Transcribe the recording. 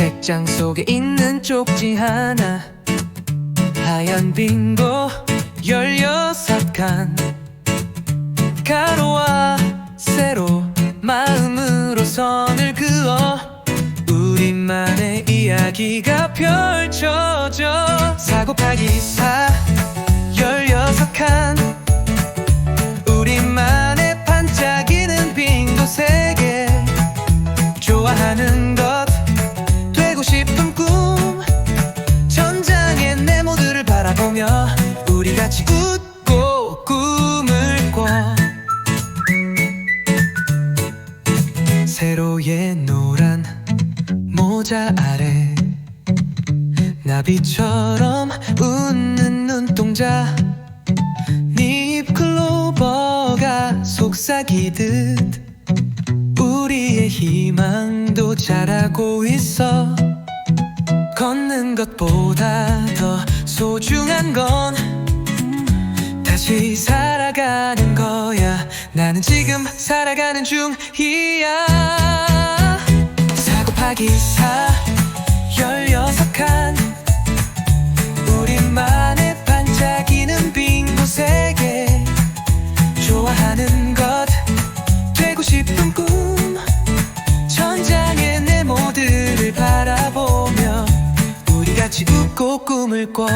책장 속에 있는 쪽지 하나. 하얀 빙고 열여섯 칸. 가로와 세로 마음으로 선을 그어 우리만의 이야기가 펼쳐져. 사 곱하기 사 열여섯 칸. 우리만의 반짝이는 빙고 세개. 좋아하는 바라보며 우리 같이 웃고 꿈을 꿔. 세로의 노란 모자 아래 나비처럼 웃는 눈동자 네잎 클로버가 속삭이듯 우리의 희망도 자라고 있어 걷는 것보다 더 소중한 건 다시 살아가는 거야. 나는 지금 살아가는 중이야. 사 곱하기 사 열여섯 칸. 우리만의 반짝이는 빙고 세개 좋아하는 것 되고 싶은 꿈 같이 웃고 꿈을 꿔